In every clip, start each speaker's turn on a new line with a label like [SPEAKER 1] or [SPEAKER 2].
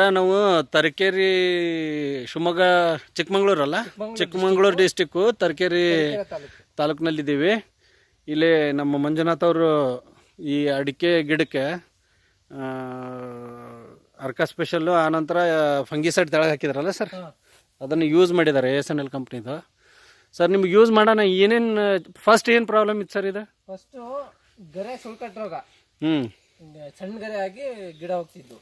[SPEAKER 1] ನಾವು ತರಕೇರಿ ಶಿವಮೊಗ್ಗ ಚಿಕ್ಕಮಂಗ್ಳೂರಲ್ಲ? ಚಿಕ್ಕಮಂಗ್ಳೂರು ಡಿಸ್ಟಿಕ್ಕು ತರಕೇರಿ ತಾಲೂಕಿನಲ್ಲಿದ್ದೀವಿ. ಇಲ್ಲಿ ನಮ್ಮ ಮಂಜುನಾಥ್ ಅವರು ಈ ಅಡಿಕೆ ಗಿಡಕ್ಕೆ ಅರ್ಕ ಸ್ಪೆಷಲ್ಲು ಆನಂತರ ಫಂಗಿಸೈಡ್ ತೆಳಗೆ ಹಾಕಿದಾರಲ್ಲ ಸರ್? ಅದನ್ನು ಯೂಸ್ ಮಾಡಿದ್ದಾರೆ ಎಸ್ ಎನ್ ಎಲ್ ಕಂಪ್ನಿದು ಸರ್ ನಿಮ್ಗೆ ಯೂಸ್ ಮಾಡೋಣ ಏನೇನು ಫಸ್ಟ್ ಏನು ಪ್ರಾಬ್ಲಮ್ ಇತ್ತು ಸರ್ ಇದು?
[SPEAKER 2] ಫಸ್ಟು ಗರೆ ಸುಳ್ಕಟ್ ರೋಗ
[SPEAKER 1] ಹ್ಞೂ
[SPEAKER 2] ಸಣ್ಣ ಗರೆ ಆಗಿ ಗಿಡ ಹೋಗ್ತಿದ್ದು.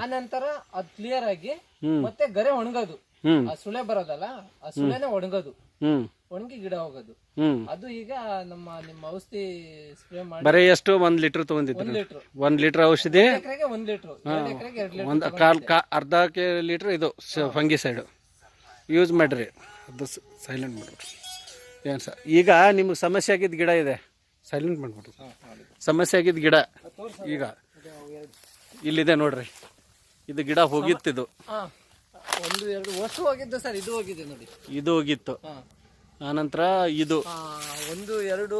[SPEAKER 2] ಆ ನಂತರ ಅದ್ ಕ್ಲಿಯರ್ ಆಗಿ ಮತ್ತೆ ಗರೆ ಒಣಗೋದು. ಆ ಸುಳೆ ಬರೋದಲ್ಲ ಆ ಸುಳೆನೆ ಒಣಗೋದು. ಒಣಗಿ ಗಿಡ ಹೋಗೋದು. ಅದು ಈಗ ನಮ್ಮ ನಿಮ್ಮ ಔಷಧಿ ಸ್ಪ್ರೇ ಮಾಡಿ
[SPEAKER 1] ಬರೀ ಎಷ್ಟು ಒಂದು ಲೀಟ್ರ್
[SPEAKER 2] ಒಂದ್
[SPEAKER 1] ಲೀಟರ್
[SPEAKER 2] ಲೀಟ್ರ್
[SPEAKER 1] ಒಂದ್ ಲೀಟರ್ ಔಷಧಿ?
[SPEAKER 2] ಒಂದ್ ಲೀಟರ್ ಒಂದ್ ಲೀಟ್ರ್
[SPEAKER 1] ಕಾಲ್ ಅರ್ಧ ಕೆ ಇದು ಇದು ಫಂಗಿಸೈಡು ಯೂಸ್ ಮಾಡ್ರಿ. ಅದು ಸೈಲೆಂಟ್ ಮಾಡ್ರಿ ಏನು ಸರ್ ಈಗ ನಿಮಗೆ ಸಮಸ್ಯೆ ಆಗಿದ್ದ ಗಿಡ ಇದೆ. ಸೈಲೆಂಟ್ ಮಾಡ್ಬಿಡ್ರಿ ಸಮಸ್ಯೆ ಆಗಿದ್ದ ಗಿಡ. ಈಗ ಇಲ್ಲಿದೆ ನೋಡ್ರಿ. ಇದು ಗಿಡ ಹೋಗಿತ್ತಿದು.
[SPEAKER 2] ಒಂದು ಎರಡು ವರ್ಷ ಹೋಗಿದ್ದು ಸರ್ ಇದು ಹೋಗಿದೆ ನೋಡಿ.
[SPEAKER 1] ಇದು ಹೋಗಿತ್ತು. ಆನಂತರ ಇದು.
[SPEAKER 2] ಒಂದು ಎರಡು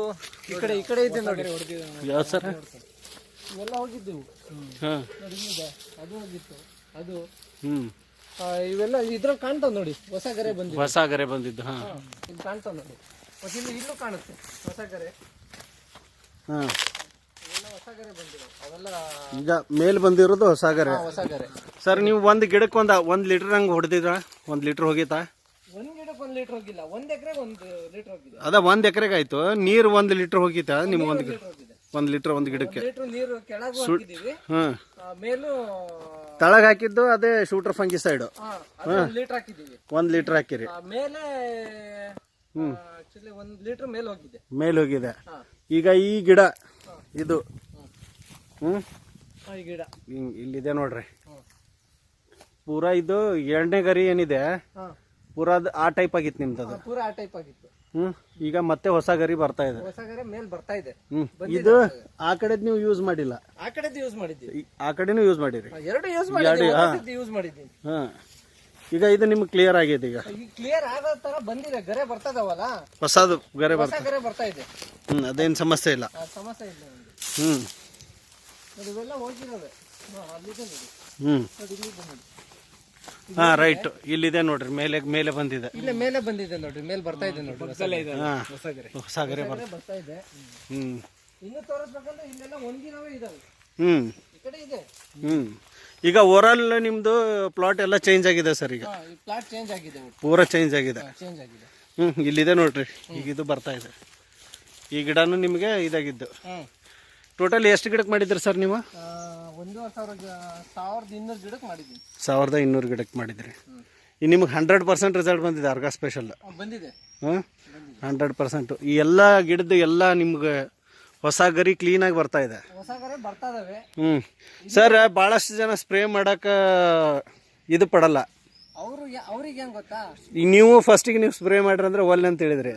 [SPEAKER 2] ಈ ಕಡೆ ಈ ಕಡೆ ಇದೆ ನೋಡಿ.
[SPEAKER 1] ಯಾವ ಸರ್?
[SPEAKER 2] ಇವೆಲ್ಲ ಹೋಗಿದ್ದೆವು
[SPEAKER 1] ಹಾಂ.
[SPEAKER 2] ನೋಡಿ ಅದು ಹೋಗಿತ್ತು. ಅದು.
[SPEAKER 1] ಹ್ಞೂ
[SPEAKER 2] ಇವೆಲ್ಲ ಇದ್ರಲ್ಲಿ ಕಾಣ್ತಾವ್ ನೋಡಿ. ಹೊಸ ಗರೆ ಬಂದಿದೆ
[SPEAKER 1] ಹೊಸ ಗರೆ ಬಂದಿದ್ದು ಹಾಂ.
[SPEAKER 2] ಇಲ್ಲಿ ಕಾಣ್ತಾವ್ ನೋಡಿ. ಇಲ್ಲೂ ಕಾಣುತ್ತೆ. ಹೊಸ ಗರೆ.
[SPEAKER 1] ಹಾಂ
[SPEAKER 2] ಇವೆಲ್ಲ ಹೊಸ ಗರೆ ಬಂದಿರೋ ಅವೆಲ್ಲ
[SPEAKER 1] ಈಗ ಮೇಲ್ ಬಂದಿರೋದು
[SPEAKER 2] ಹೊಸಗರೆ
[SPEAKER 1] ಸರ್ ನೀವು ಒಂದು ಗಿಡಕ್ಕೆ ಒಂದು ಒಂದು ಲೀಟರ್ ಹಂಗೆ ಹೊಡೆದಿದ್ರ ಒಂದು ಲೀಟ್ರ್ ಹೋಗಿತ್ತಾ ಅದ ಒಂದು ಎಕರೆಗ್ ಆಯ್ತು ನೀರು ಒಂದ್ ಲೀಟ್ರ್ ಹೋಗಿತ್ತಾ ನಿಮ್ ಒಂದ್ ಒಂದು ಲೀಟರ್ ಒಂದ್ ಗಿಡಕ್ಕೆ ತಳಗ್ ಹಾಕಿದ್ದು ಅದೇ ಶೂಟರ್
[SPEAKER 2] ಫಂಗಿ ಸೈಡ್ ಒಂದ್ ಲೀಟರ್
[SPEAKER 1] ಹಾಕಿರಿ
[SPEAKER 2] ಮೇಲೆ ಹೋಗಿದೆ
[SPEAKER 1] ಈಗ ಈ ಗಿಡ ಇದು ಹ್ಞೂ ಇಲ್ಲಿದೆ ನೋಡ್ರಿ. ಪೂರ ಇದು ಎರಡನೇ ಗರಿ ಏನಿದೆ? ಪೂರ ಅದು ಆ ಟೈಪ್ ಆಗಿತ್ತು ನಿಮ್ದು ಅದು.
[SPEAKER 2] ಪೂರಾ ಆ ಟೈಪ್ ಆಗಿತ್ತು.
[SPEAKER 1] ಹ್ಞೂ ಈಗ ಮತ್ತೆ ಹೊಸ ಗರಿ ಬರ್ತಾ ಇದೆ.
[SPEAKER 2] ಹೊಸ ಗರೆ ಮೇಲ್ ಬರ್ತಾ ಇದೆ.
[SPEAKER 1] ಹ್ಞೂ ಇದು ಆ ಕಡೆ ನೀವು ಯೂಸ್ ಮಾಡಿಲ್ಲ.
[SPEAKER 2] ಆ ಕಡೆದು ಯೂಸ್ ಮಾಡಿದ್ರಿ
[SPEAKER 1] ಈ- ಆ ಕಡೆನೂ ಯೂಸ್ ಮಾಡಿರಿ.
[SPEAKER 2] ಎರಡು ಯೂಸ್ ಯೂಸ್ ಮಾಡಿದ್ದೀನಿ
[SPEAKER 1] ಹಾಂ. ಈಗ ಇದು ನಿಮ್ಗೆ ಕ್ಲಿಯರ್ ಆಗಿದೆ ಈಗ.
[SPEAKER 2] ಈಗ ಕ್ಲಿಯರ್ ಆಗೋ ತರ ಬಂದಿದೆ. ಗರೆ ಬರ್ತದವಲ್ಲ?
[SPEAKER 1] ಹೊಸದು ಗರೆ
[SPEAKER 2] ಹೊಸ ಗರೆ ಬರ್ತಾ ಇದೆ.
[SPEAKER 1] ಹ್ಞೂ ಅದೇನು ಸಮಸ್ಯೆ ಇಲ್ಲ.
[SPEAKER 2] ಆ ಸಮಸ್ಯೆ ಇಲ್ಲ ಹ್ಮ್.
[SPEAKER 1] ಹ್ಞೂ
[SPEAKER 2] ಇವೆಲ್ಲ ಹೋಗಿರೋವೆ ಹಾ, ಅಲ್ಲಿದೆ ನೋಡಿ.
[SPEAKER 1] ಹ್ಞೂ
[SPEAKER 2] ನೋಡಿ
[SPEAKER 1] ಹಾಂ ರೈಟ್. ಇಲ್ಲಿದೆ ನೋಡ್ರಿ ಮೇಲೆ ಮೇಲೆ ಬಂದಿದೆ.
[SPEAKER 2] ಇಲ್ಲೇ ಮೇಲೆ ಬಂದಿದೆ ನೋಡ್ರಿ ಮೇಲೆ ಬರ್ತಾ ಇದೆ ನೋಡ್ರಿ
[SPEAKER 1] ಬರ್ತಾ
[SPEAKER 2] ಇದೆ.
[SPEAKER 1] ಹ್ಞೂ
[SPEAKER 2] ಇನ್ನು ತೋರಿಸ್ಬೇಕಂದ್ರೆ ಇಲ್ಲೆಲ್ಲ ಒಣಗಿರೋವೇ ಇದಾವೆ.
[SPEAKER 1] ಹ್ಞೂ
[SPEAKER 2] ಈ ಕಡೆ ಇದೆ.
[SPEAKER 1] ಹ್ಞೂ ಈಗ ಓವರಾಲ್ ನಿಮ್ಮದು ಪ್ಲಾಟ್ ಎಲ್ಲ ಚೇಂಜ್ ಆಗಿದೆ ಸರ್ ಈಗ.
[SPEAKER 2] ಹಾ ಪ್ಲಾಟ್ ಚೇಂಜ್ ಆಗಿದೆ
[SPEAKER 1] ಪೂರ ಚೇಂಜ್ ಆಗಿದೆ.
[SPEAKER 2] ಚೇಂಜ್ ಆಗಿದೆ.
[SPEAKER 1] ಹ್ಞೂ ಇಲ್ಲಿದೆ ನೋಡ್ರಿ. ಈಗ ಇದು ಬರ್ತಾ ಇದೆ. ಈ ಗಿಡನು ನಿಮಗೆ ಇದಾಗಿದ್ದು.
[SPEAKER 2] ಹ್ಮ್.
[SPEAKER 1] ಟೋಟಲ್ ಎಷ್ಟು ಗಿಡಕ್ಕೆ ಮಾಡಿದ್ರಿ ಸರ್ ನೀವು?
[SPEAKER 2] ಒಂದೂವರೆ ಸಾವಿರ ಸಾವಿರದ ಇನ್ನೂರು ಗಿಡಕ್ಕೆ ಮಾಡಿದ್ದೀನಿ
[SPEAKER 1] ಸಾವಿರದ ಇನ್ನೂರು ಗಿಡಕ್ಕೆ ಮಾಡಿದ್ರಿ ಈ ನಿಮಗೆ ಹಂಡ್ರೆಡ್ ಪರ್ಸೆಂಟ್ ರಿಸಲ್ಟ್ ಬಂದಿದೆ ಅರ್ಗ ಸ್ಪೆಷಲ್
[SPEAKER 2] ಬಂದಿದೆ.
[SPEAKER 1] ಹಾಂ? ಹಂಡ್ರೆಡ್ ಪರ್ಸೆಂಟು ಈ ಎಲ್ಲ ಗಿಡದ್ದು ಎಲ್ಲ ನಿಮ್ಗೆ ಹೊಸ ಗರಿ ಕ್ಲೀನಾಗಿ ಬರ್ತಾ ಇದೆ. ಹ್ಞೂ ಸರ್ ಭಾಳಷ್ಟು ಜನ ಸ್ಪ್ರೇ ಮಾಡೋಕೆ ಇದು ಪಡಲ್ಲ.
[SPEAKER 2] ಅವರು ಅವ್ರಿಗೆ ಹೆಂಗ್ ಗೊತ್ತಾ?
[SPEAKER 1] ಈಗ ನೀವು ಫಸ್ಟಿಗೆ ನೀವು ಸ್ಪ್ರೇ ಮಾಡ್ರಿ ಅಂದ್ರೆ ಒಲ್ಲೆ ಅಂತ ಹೇಳಿದ್ರಿ.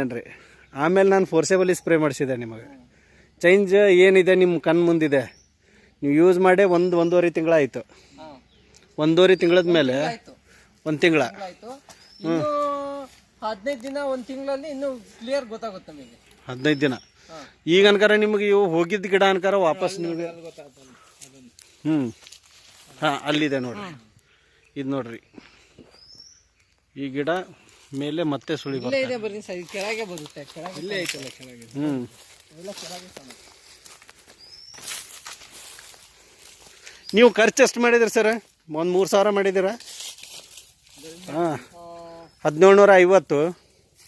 [SPEAKER 1] ಏನ್ರಿ? ಆಮೇಲೆ ನಾನು ಫೋರ್ಸೇಬಲಿ ಸ್ಪ್ರೇ ಮಾಡಿಸಿದೆ ನಿಮಗೆ. ಚೇಂಜ್ ಏನಿದೆ ನಿಮ್ಮ ಕಣ್ಣು ಮುಂದಿದೆ. ನೀವು ಯೂಸ್ ಮಾಡಿ ಒಂದು ಒಂದೂವರೆ ತಿಂಗಳಾಯಿತು. ಒಂದೂವರೆ ತಿಂಗಳದ ಮೇಲೆ ಒಂದು ತಿಂಗಳ.
[SPEAKER 2] ಹದಿನೈದು ದಿನ ಒಂದು ತಿಂಗಳಲ್ಲಿ ಇನ್ನು ಕ್ಲಿಯರ್ ಗೊತ್ತಾಗುತ್ತೆ ನಮಗೆ.
[SPEAKER 1] ಹದಿನೈದು ದಿನ. ಈಗ ಅನ್ಕಾರ ನಿಮಗೆ ಇವು ಹೋಗಿದ್ದ ಗಿಡ ಅನ್ಕಾರ ವಾಪಸ್ ನಿಮಗೆ ಹ್ಞೂ ಹಾಂ ಅಲ್ಲಿದೆ ನೋಡಿರಿ. ಇದು ನೋಡ್ರಿ. ಈ ಗಿಡ ಮೇಲೆ ಮತ್ತೆ ಸುಳಿ
[SPEAKER 2] ಇಲ್ಲೇ ಇದೆ ಬರ್ರಿ ಸರ್ ಇದು ಕೆಳಗೆ ಬರುತ್ತೆ ಕೆಳಗೆ ಇಲ್ಲೇ ಐತಲ್ಲ ಕೆಳಗೆ?
[SPEAKER 1] ಹ್ಞೂ
[SPEAKER 2] ಇವೆಲ್ಲ ಕೆಳಗೆ ಕಾಣುತ್ತೆ.
[SPEAKER 1] ನೀವು ಖರ್ಚು ಎಷ್ಟು ಮಾಡಿದ್ರಿ ಸರ್? ಒಂದು ಮೂರು ಸಾವಿರ ಮಾಡಿದ್ದೀರಾ? ಹಾಂ. ಹದಿನೇಳುನೂರ ಐವತ್ತು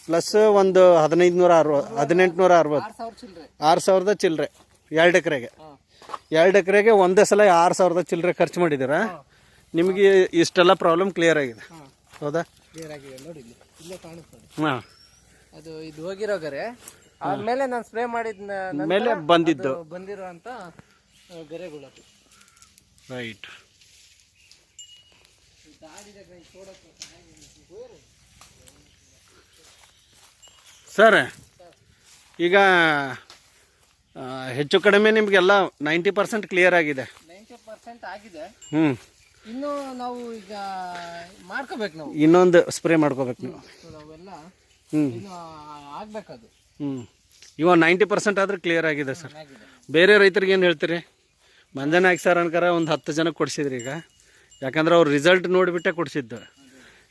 [SPEAKER 1] ಪ್ಲಸ್ ಒಂದು ಹದಿನೈದು ನೂರ ಅರವತ್ತು ಹದಿನೆಂಟುನೂರ ಅರವತ್ತು.
[SPEAKER 2] ಆರು
[SPEAKER 1] ಸಾವಿರದ ಚಿಲ್ಲರೆ ಎರಡು ಎಕರೆಗೆ. ಎರಡು ಎಕರೆಗೆ ಒಂದೇ ಸಲ ಆರು ಸಾವಿರದ ಚಿಲ್ಲರೆ ಖರ್ಚು ಮಾಡಿದ್ದೀರಾ? ನಿಮಗೆ ಇಷ್ಟೆಲ್ಲ ಪ್ರಾಬ್ಲಮ್ ಕ್ಲಿಯರ್ ಆಗಿದೆ. ಹೌದಾ?
[SPEAKER 2] ಕ್ಲಿಯರ್ ಆಗಿದೆ ನೋಡಿ ಇಲ್ಲಿ ಕಾಣುತ್ತೆ
[SPEAKER 1] ಹಾಂ.
[SPEAKER 2] ಅದು ಇದು ಹೋಗಿರೋ ಗರೆ. ಆದ್ಮೇಲೆ ನಾನು ಸ್ಪ್ರೇ ಮಾಡಿದ ನಂತರ
[SPEAKER 1] ಮೇಲೆ ಬಂದಿದ್ದು.
[SPEAKER 2] ಅದು ಬಂದಿರೋ ಅಂತ ಆ, ಗರೆಗಳು ಅದು.
[SPEAKER 1] ರೈಟ್ ಸರ್ ಈಗ ಆ, ಹೆಚ್ಚು ಕಡಿಮೆ ನಿಮಗೆಲ್ಲ ನೈಂಟಿ ಪರ್ಸೆಂಟ್ ಕ್ಲಿಯರ್ ಆಗಿದೆ.
[SPEAKER 2] 90% ಆಗಿದೆ.
[SPEAKER 1] ಹ್ಞೂ
[SPEAKER 2] ಇನ್ನು ನಾವು ಈಗ ಮಾಡ್ಕೋಬೇಕು ನಾವು.
[SPEAKER 1] ಇನ್ನೊಂದು ಸ್ಪ್ರೇ ಮಾಡ್ಕೋಬೇಕು ನೀವು.
[SPEAKER 2] ಸೊ ನಾವೆಲ್ಲ ಇನ್ನು ಆಗ್ಬೇಕದು.
[SPEAKER 1] ಹ್ಞೂ ಇವಾಗ ನೈಂಟಿ ಪರ್ಸೆಂಟ್ ಆದ್ರೆ ಕ್ಲಿಯರ್ ಆಗಿದೆ ಸರ್.
[SPEAKER 2] ಆಗಿದೆ
[SPEAKER 1] ಬೇರೆ ರೈತರಿಗೆ ಏನು ಹೇಳ್ತೀರಿ? ಮಂಜನಾಗ್ ಸರ್ ಅನ್ಕರ ಒಂದು ಹತ್ತು ಜನ ಕೊಡ್ಸಿದ್ರಿ ಈಗ. ಯಾಕಂದ್ರೆ ಅವ್ರು ರಿಸಲ್ಟ್ ನೋಡಿಬಿಟ್ಟೆ ಕೊಡಿಸಿದ್ದು.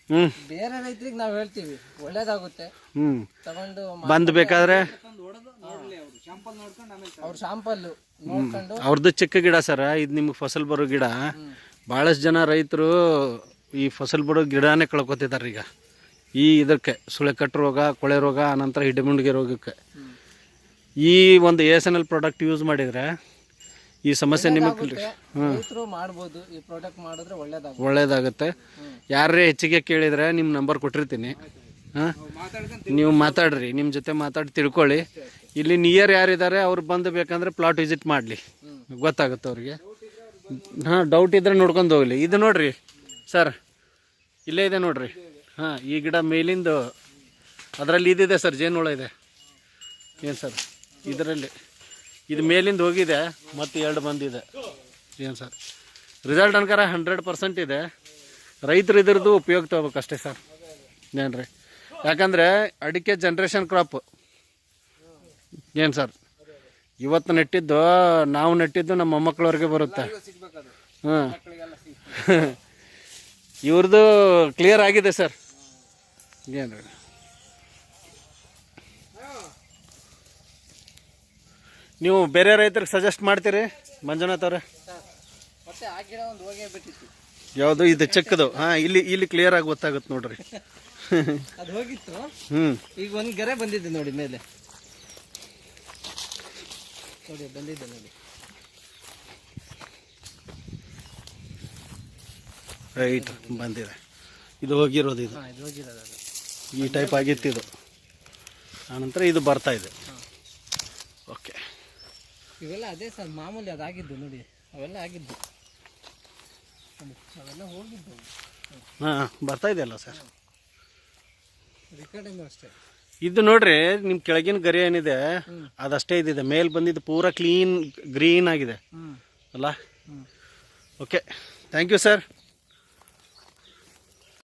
[SPEAKER 1] ಹ್ಞೂ
[SPEAKER 2] ಬೇರೆ ರೈತರಿಗೆ ನಾವು ಹೇಳ್ತೀವಿ ಒಳ್ಳೇದಾಗುತ್ತೆ.
[SPEAKER 1] ಹ್ಞೂ
[SPEAKER 2] ತಗೊಂಡು
[SPEAKER 1] ಬಂದು ಬೇಕಾದ್ರೆ
[SPEAKER 2] ಅವ್ರ ಶಾಂಪಲ್ ನೋಡ್ಕೊಂಡು
[SPEAKER 1] ಅವ್ರದ್ದು ಚಿಕ್ಕ ಗಿಡ ಸರ್ ಇದು ನಿಮ್ಗೆ ಫಸಲ್ ಬರೋ ಗಿಡ. ಭಾಳಷ್ಟು ಜನ ರೈತರು ಈ ಫಸಲ್ ಬಿಡೋ ಗಿಡನೇ ಕಳ್ಕೊತಿದ್ದಾರೆ ಈಗ. ಈ ಇದಕ್ಕೆ ಸುಳೆಕಟ್ಟು ರೋಗ ಕೊಳೆ ರೋಗ ಆನಂತರ ಹಿಡಿಮುಂಡಿಗೆ ರೋಗಕ್ಕೆ. ಈ ಒಂದು A S N L product use ಮಾಡಿದರೆ ಈ ಸಮಸ್ಯೆ ನಿಮಗೆ
[SPEAKER 2] ಹ್ಞೂ ಮಾಡ್ಬೋದು ಈ ಪ್ರಾಡಕ್ಟ್ ಮಾಡಿದ್ರೆ ಒಳ್ಳೇದಾಗುತ್ತೆ.
[SPEAKER 1] ಒಳ್ಳೇದಾಗುತ್ತೆ. ಯಾರೇ ಹೆಚ್ಚಿಗೆ ಕೇಳಿದರೆ ನಿಮ್ಮ ನಂಬರ್ ಕೊಟ್ಟಿರ್ತೀನಿ. ಹಾಂ? ನೀವು ಮಾತಾಡ್ರಿ ನಿಮ್ಮ ಜೊತೆ ಮಾತಾಡಿ ತಿಳ್ಕೊಳ್ಳಿ. ಇಲ್ಲಿ ನಿಯರ್ ಯಾರಿದ್ದಾರೆ ಅವ್ರು ಬಂದು ಬೇಕಂದರೆ ಪ್ಲಾಟ್ ವಿಸಿಟ್ ಮಾಡಲಿ. ಗೊತ್ತಾಗುತ್ತೆ ಅವ್ರಿಗೆ. ಹಾಂ ಡೌಟ್ ಇದ್ರೆ ನೋಡ್ಕೊಂಡು ಹೋಗ್ಲಿ. ಇದು ನೋಡ್ರಿ, ಸರ್. ಇಲ್ಲೇ ಇದೆ ನೋಡ್ರಿ. ಹಾಂ, ಈ ಗಿಡ ಮೇಲಿಂದು ಅದರಲ್ಲಿ ಇದಿದೆ ಸರ್, ಜೇನುಹುಳ ಇದೆ. ಏನು ಸರ್? ಇದರಲ್ಲಿ. ಇದು ಮೇಲಿಂದ ಹೋಗಿದೆ, ಮತ್ತು ಎರಡು ಬಂದಿದೆ. ಏನು ಸರ್? ರಿಸಲ್ಟ್ ಅನ್ಕಾರ ಹಂಡ್ರೆಡ್ ಪರ್ಸೆಂಟ್ ಇದೆ. ರೈತರು ಇದ್ರದ್ದು ಉಪಯೋಗ ತಗೋಬೇಕು ಅಷ್ಟೇ ಸರ್. ಏನು ರೀ ಯಾಕಂದರೆ ಅಡಿಕೆ ಜನ್ರೇಷನ್ ಕ್ರಾಪ್ ಏನು ಸರ್? ಇವತ್ತು ನೆಟ್ಟಿದ್ದು ನಾವು ನೆಟ್ಟಿದ್ದು ನಮ್ಮ ಮೊಮ್ಮಕ್ಕಳವ್ರಿಗೆ ಬರುತ್ತೆ. ಹಾಂ ಇವ್ರದ್ದು ಕ್ಲಿಯರ್ ಆಗಿದೆ ಸರ್. ಏನು ನೀವು ಬೇರೆ ರೈತರಿಗೆ ಸಜೆಸ್ಟ್ ಮಾಡ್ತೀರಿ ಮಂಜುನಾಥ್ ಅವ್ರೆ? ಯಾವುದು? ಇದು ಚೆಕ್ಕದು. ಹಾಂ ಇಲ್ಲಿ ಇಲ್ಲಿ ಕ್ಲಿಯರ್ ಆಗಿ ಗೊತ್ತಾಗುತ್ತೆ ನೋಡ್ರಿ.
[SPEAKER 2] ಅದು ಹೋಗಿತ್ತು.
[SPEAKER 1] ಹ್ಞೂ
[SPEAKER 2] ಈಗ ಒಂದು ಗೆರೆ ಬಂದಿದೆ ನೋಡಿ ಮೇಲೆ. ನೋಡಿ ಬಂದಿದ್ದೆ ನೋಡಿ.
[SPEAKER 1] ರೈಟ್ ಬಂದಿದೆ. ಇದು ಹೋಗಿರೋದು ಇದು.
[SPEAKER 2] ಇದು ಹೋಗಿರೋದು ಅದು.
[SPEAKER 1] ಈ ಟೈಪ್ ಆಗಿತ್ತು ಇದು. ಆನಂತರ ಇದು ಬರ್ತಾ ಇದೆ. ಓಕೆ
[SPEAKER 2] ಇವೆಲ್ಲ ಅದೇ ಸರ್ ಮಾಮೂಲಿ ಅದಾಗಿದ್ದು ನೋಡಿ. ಅವೆಲ್ಲ ಆಗಿದ್ದು. ಅವೆಲ್ಲ ಹೋಗಿದ್ದು.
[SPEAKER 1] ಹಾಂ ಬರ್ತಾ ಇದೆಯಲ್ಲ ಸರ್?
[SPEAKER 2] ರೆಕಾರ್ಡಿಂಗ್ ಅಷ್ಟೇ.
[SPEAKER 1] ಇದು ನೋಡ್ರಿ ನಿಮ್ಮ ಕೆಳಗಿನ ಗರಿ ಏನಿದೆ ಅದಷ್ಟೇ ಇದೆ ಮೇಲ್ ಬಂದಿದ್ದು ಪೂರಾ ಕ್ಲೀನ್ ಗ್ರೀನ್ ಆಗಿದೆ. ಅಲ್ಲ? Okay thank you sir